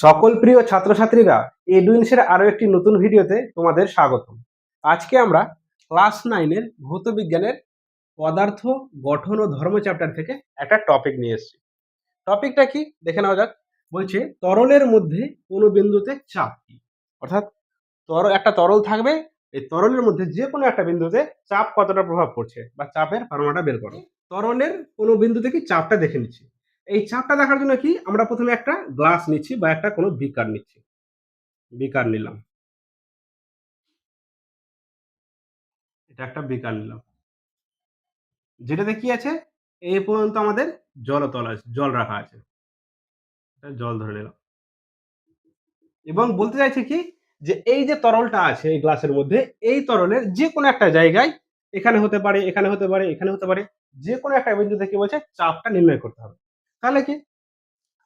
সকল প্রিয় ছাত্রছাত্রীরা এডুইন্সের আরও একটি নতুন ভিডিওতে তোমাদের স্বাগতম। আজকে আমরা ক্লাস নাইনের ভৌত বিজ্ঞানের পদার্থ, গঠন ও ধর্ম চ্যাপ্টার থেকে একটা টপিক নিয়ে এসেছি। টপিকটা কি? দেখে নেওয়া যাক। বলছে, তরলের মধ্যে কোনো বিন্দুতে চাপ কি? অর্থাৎ তর, একটা তরল থাকবে, এই তরলের মধ্যে যে কোনো একটা বিন্দুতে চাপ কতটা প্রভাব পড়ছে বা চাপের ফর্মুলাটা বের করো। তরলের কোনো বিন্দু থেকে চাপটা দেখে নিচ্ছি? এই চাপটা দেখার জন্য কি? আমরা প্রথমে একটা গ্লাস নিচ্ছি বা একটা কোনো বিকার নিচ্ছি। বিকার নিলাম। এটা একটা বিকার নিলাম। যেটাতে কি আছে? এই পর্যন্ত আমাদের জলতল আছে, জল রাখা আছে। জল ধরে নিলাম। এবং বলতে চাইছে কি? যে এই যে তরলটা আছে এই গ্লাসের মধ্যে, এই তরলের যে কোনো একটা জায়গায়, এখানে হতে পারে, এখানে হতে পারে, এখানে হতে পারে যে কোনো একটা বিন্দুতে কি বলছে? চাপটা নির্ণয় করতে হবে। তাহলে কি?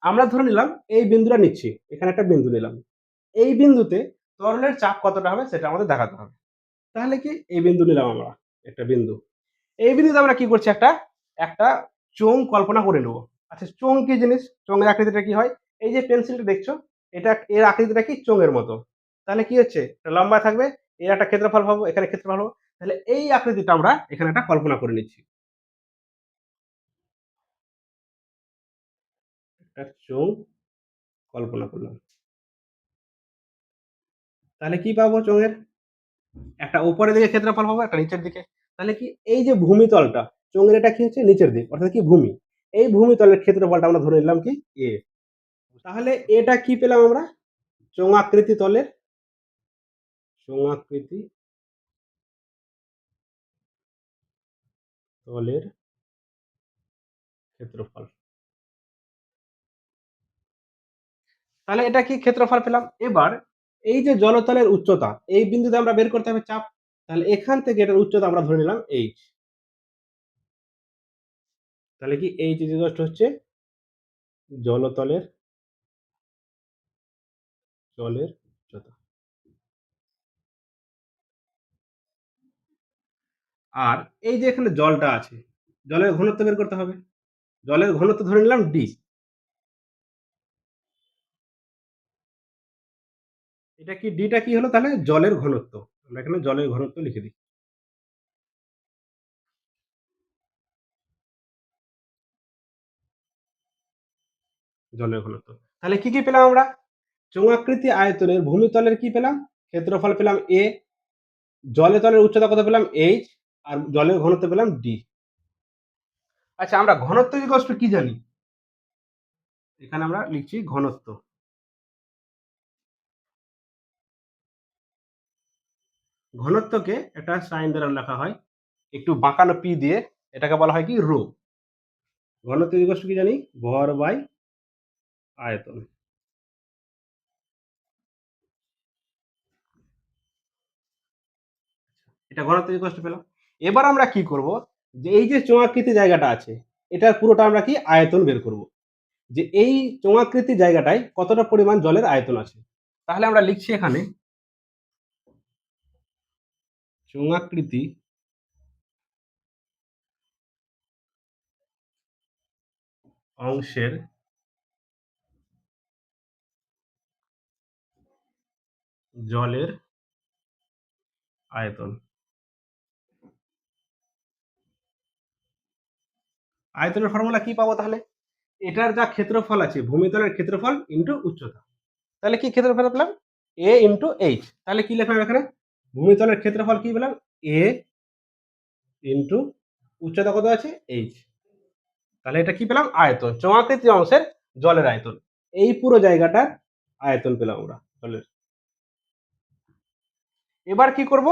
আমরা ধরে নিলাম এই বিন্দুটা নিচ্ছি, এখানে একটা বিন্দু নিলাম। এই বিন্দুতে তরলের চাপ কতটা হবে সেটা আমাদের দেখাতে হবে। তাহলে কি? এই বিন্দু নিলাম আমরা, একটা বিন্দু। এই বিন্দুতে আমরা কি করছি? একটা একটা চোং কল্পনা করে নেব। আচ্ছা চোং কি জিনিস? চোঙের আকৃতিটা কি হয়? এই যে পেন্সিলটা দেখছ, এটা এর আকৃতিটা কি? চোঙের মতো। তাহলে কি হচ্ছে? লম্বা থাকবে, এর একটা ক্ষেত্রফল পাবো, এখানে ক্ষেত্রফল পাবো। তাহলে এই আকৃতিটা আমরা এখানে একটা কল্পনা করে নিচ্ছি। একটা চোঙ কল্পনা করলাম। তাহলে কি পাবো চোঙের? একটা উপরের দিকে ক্ষেত্রফল পাবো, একটা নিচের দিকে। তাহলে কি এই যে ভূমিতলটা, চোঙের এটা কি হচ্ছে? নিচের দিক, অর্থাৎ কি ভূমি? এই ভূমিতলের ক্ষেত্রফলটা আমরা ধরে নিলাম কি? এ তাহলে এটা কি পেলাম আমরা? চোঙাকৃতি তলের চোঙাকৃতি তলের ক্ষেত্রফল। তাহলে এটা কি ক্ষেত্রফল পেলাম? এবার এই যে জলতলের উচ্চতা, এই বিন্দুতে আমরা বের করতে হবে চাপ, তাহলে এখান থেকে এটার উচ্চতা আমরা ধরে নিলাম এইচ তাহলে কি এইচ ইজিগস্ট হচ্ছে জলতলের, জলের উচ্চতা। আর এই যে এখানে জলটা আছে, জলের ঘনত্ব বের করতে হবে। জলের ঘনত্ব ধরে নিলাম ডি এটা কি ডিটা কি হলো তাহলে? জলের ঘনত্ব। আমরা এখানে জলের ঘনত্ব লিখে দিই। জলের ঘনত্ব। তাহলে কি কি পেলাম আমরা? চোঙাকৃতি আয়তনের ভূমিতলের কি পেলাম? ক্ষেত্রফল পেলাম এ জলে তলের উচ্চতা কত পেলাম? এইচ আর জলের ঘনত্ব পেলাম ডি আচ্ছা আমরা ঘনত্ব কি জানি? এখানে আমরা লিখছি ঘনত্ব। ঘনত্বকে একটা সাইন দ্বারা লেখা হয়, একটু বাঁকানো পি দিয়ে, এটাকে বলা হয় কি? রো। ঘনত্ব ইকুয়ালস টু কি জানি? ভর বাই আয়তন। এটা ঘনত্ব ইকুয়ালস টু পেলাম। এবার আমরা কি করব? যে এই যে চোঙাকৃতি জায়গাটা আছে, এটার পুরোটা আমরা কি? আয়তন বের করব। যে এই চোঙাকৃতি জায়গাটায় কতটা পরিমাণ জলের আয়তন আছে? তাহলে আমরা লিখছি এখানে চোঙাকৃতি অংশের জলের আয়তন। আয়তনের ফর্মুলা কি পাবো তাহলে? এটার যা ক্ষেত্রফল আছে ভূমিতলের ক্ষেত্রফল ইন্টু উচ্চতা। তাহলে কি ক্ষেত্রফল পেলাম? এ ইন্টু এইচ তাহলে কি লেখা এখানে? ভূমিতলের ক্ষেত্রফল কি পেলাম? এ ইন্টু উচ্চতা কত আছে? এইচ তাহলে এটা কি পেলাম? আয়তন। চমাকৃতি অংশের জলের আয়তন। এই পুরো জায়গাটার আয়তন পেলাম আমরা জলের। এবার কি করব?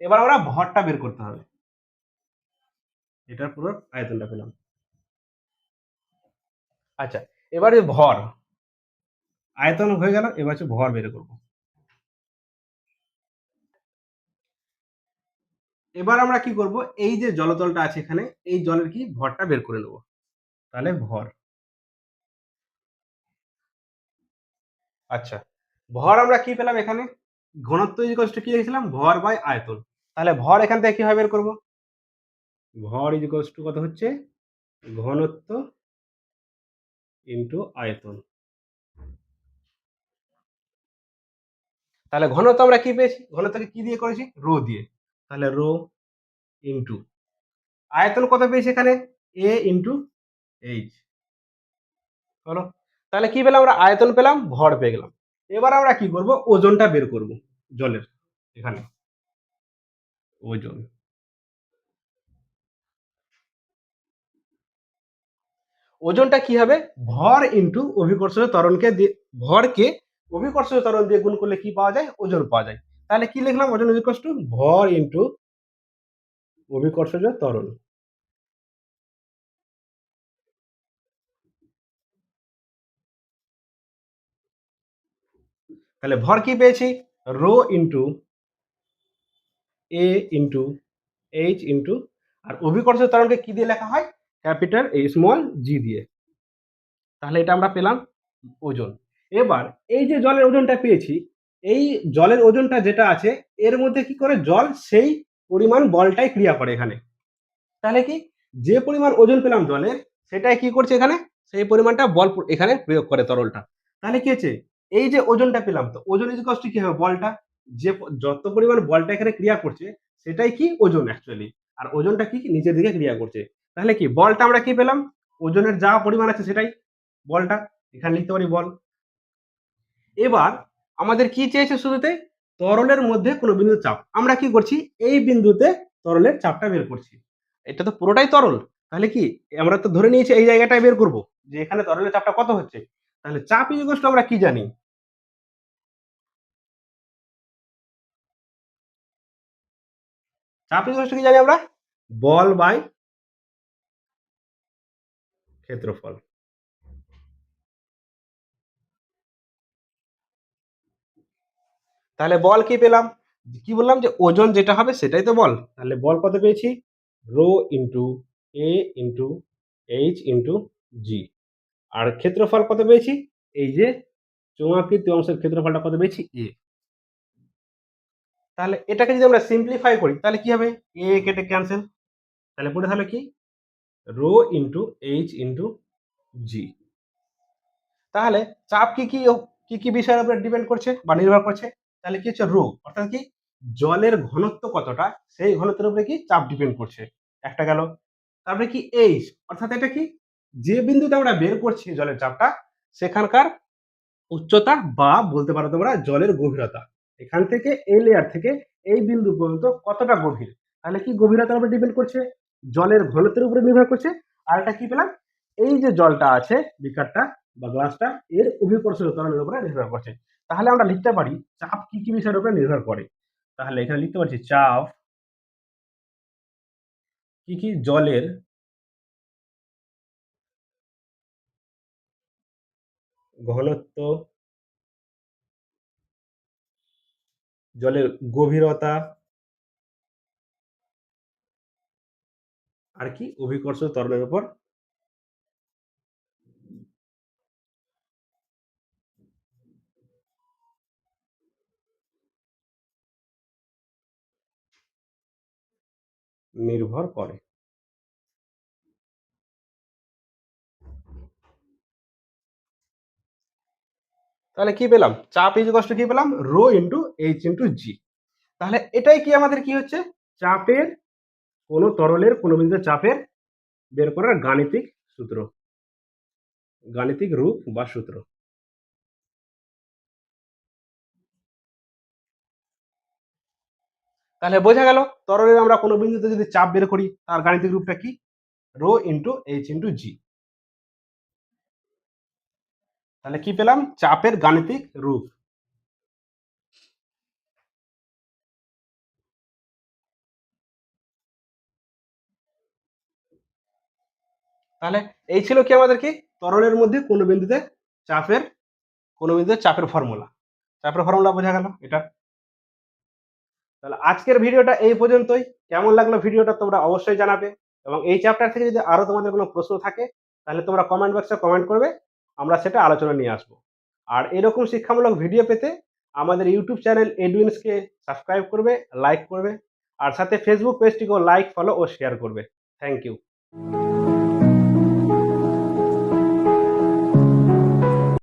এবার আমরা ভরটা বের করতে হবে। এটার পুরো আয়তনটা পেলাম। আচ্ছা এবারে ভর, আয়তন হয়ে গেল, এবার হচ্ছে ভর বের করব। এবার আমরা কি করব? এই যে জলতলটা আছে এখানে, এই জলের কি? ভরটা বের করে নেব। তাহলে ভর। আচ্ছা ভর আমরা কি পেলাম এখানে? ঘনত্ব ইজিকলস কি লিখেছিলাম ভর বাই আয়তন। তাহলে ভর এখান থেকে কীভাবে বের করব? ভর ইজিকলস টু কত হচ্ছে? ঘনত্ব ইন্টু আয়তন। তাহলে ঘনত্ব আমরা কি পেয়েছি? ঘনত্বকে কি দিয়ে করেছি? রো দিয়ে। তাহলে রো ইন্টু। আয়তন কত পেয়েছি এখানে? A into H. হলো তাহলে কি পেলাম আমরা? আয়তন পেলাম, ভর পেয়ে গেলাম। এবার আমরা কি করব? ওজনটা বের করব জলের এখানে। ওজন। ওজনটা কি হবে? ভর ইন্টু অভিকর্ষজ ত্বরণকে দিয়ে, ভরকে অভিকর্ষজ ত্বরণ দিয়ে গুণ করলে কি পাওয়া যায়? ওজন পাওয়া যায়। তাহলে কি লিখলাম? ওজন ইকুয়াল টু ভর ইন্টু অভিকর্ষজ ত্বরণ। তাহলে ভর কি পেয়েছি? Rho into A into H into আর অভিকর্ষজ ত্বরণকে কি দিয়ে লেখা হয়? ক্যাপিটাল এই স্মল জি দিয়ে। তাহলে এটা আমরা পেলাম ওজন। এবার এই যে জলের ওজনটা পেয়েছি এই জলের ওজনটা যেটা আছে, এর মধ্যে কি করে জল সেই পরিমাণ বলটাই ক্রিয়া করে এখানে। তাহলে কি? যে পরিমাণ ওজন পেলাম জলের সেটাই কি করছে এখানে? সেই পরিমাণটা বল এখানে প্রয়োগ করে তরলটা। তাহলে কি হচ্ছে? এই যে ওজনটা পেলাম, তো ওজন ইজ কষ্ট কি হবে? বলটা। যে যত পরিমাণ বলটা এখানে ক্রিয়া করছে, সেটাই কি? ওজন অ্যাকচুয়ালি আর ওজনটা কি? নিচের দিকে ক্রিয়া করছে। তাহলে কি? বলটা আমরা কি পেলাম? ওজনের যা পরিমাণ আছে সেটাই বলটা। এখানে লিখতে পারি বল। এবার আমাদের কি চেয়েছে শুরুতে? তরলের মধ্যে কোনো বিন্দু চাপ। আমরা কি করছি? এই বিন্দুতে তরলের চাপটা বের করছি। এটা তো পুরোটাই তরল। তাহলে কি? আমরা তো ধরে নিয়েছি এই জায়গাটায় বের করব যে এখানে তরলের চাপটা কত হচ্ছে? তাহলে চাপ ইকুয়াল আমরা কি জানি? চাপ ইকুয়াল কি জানি আমরা? বল বাই ক্ষেত্রফল। তাহলে বল কি পেলাম? কি বললাম যে ওজন যেটা হবে সেটাই তো বল। তাহলে বল কত পেয়েছি? Rho into A into H into G. আর ক্ষেত্রফল কত পেয়েছি? এই যে চৌমাকৃতি অংশের ক্ষেত্রফলটা কত পেয়েছি? এ। তাহলে এটাকে যদি আমরা সিম্পলিফাই করি, তাহলে কি হবে? এ কেটে ক্যান্সেল তাহলে পড়ে তাহলে কি? Rho into H into G. তাহলে চাপ কি কি কি কি বিষয়ের উপরে ডিপেন্ড করছে বা নির্ভর করছে? তাহলে কি হচ্ছে? রো অর্থাৎ কি জলের ঘনত্ব কতটা? সেই ঘনত্বের উপরে কি চাপ ডিপেন্ড করছে। একটা গেল। তারপরে কি এইচ অর্থাৎ এটা কি? যে বিন্দুতে আমরা বের করছি জলের চাপটা, সেখানকার উচ্চতা বা বলতে পারো তোমরা জলের গভীরতা। এখান থেকে এই লেয়ার থেকে এই বিন্দু পর্যন্ত কতটা গভীর? তাহলে কি গভীরতার উপরে ডিপেন্ড করছে? জলের ঘনত্বের উপরে নির্ভর করছে। আর এটা কি পেলাম? এই যে জলটা আছে, বিকারটা বা গ্লাসটা এর অভিকর্ষজ ত্বরণের উপরে নির্ভর করছে। তাহলে আমরা লিখতে পারি চাপ কি কি বিষয়ের উপরে নির্ভর করে। তাহলে এখানে লিখতে পারছি চাপ কি কি জলের ঘনত্ব, জলের গভীরতা, আর কি অভিকর্ষ তরলের উপর নির্ভর করে। তাহলে কি পেলাম? চাপ ইজ কি পেলাম? Rho into H into G. তাহলে এটাই কি আমাদের কি হচ্ছে? চাপের কোনো তরলের কোনো বিন্দু চাপের বের করার গাণিতিক সূত্র। গাণিতিক রূপ বা সূত্র। তাহলে বোঝা গেল তরলের আমরা কোনো বিন্দুতে যদি চাপ বের করি, তার গাণিতিক রূপটা কি? Rho into H into G. তাহলে কি পেলাম? চাপের গাণিতিক রূপ। তাহলে এই ছিল কি আমাদের কি? তরলের মধ্যে কোনো বিন্দুতে চাপের, কোনো বিন্দুতে চাপের ফর্মুলা চাপের ফর্মুলা বোঝা গেল এটা। তাহলে আজকের ভিডিওটা এই পর্যন্তই। কেমন লাগল ভিডিওটা তোমরা অবশ্যই জানাবে এবং এই চ্যাপ্টার থেকে যদি আরও তোমাদের কোনো প্রশ্ন থাকে, তাহলে তোমরা কমেন্ট বক্সে কমেন্ট করবে, আমরা সেটা আলোচনা নিয়ে আসব। আর এরকম শিক্ষামূলক ভিডিও পেতে আমাদের ইউটিউব চ্যানেল এডুইন্সকে সাবস্ক্রাইব করবে লাইক করবে, আর সাথে ফেসবুক পেজটিকেও লাইক ফলো ও শেয়ার করবে। Thank you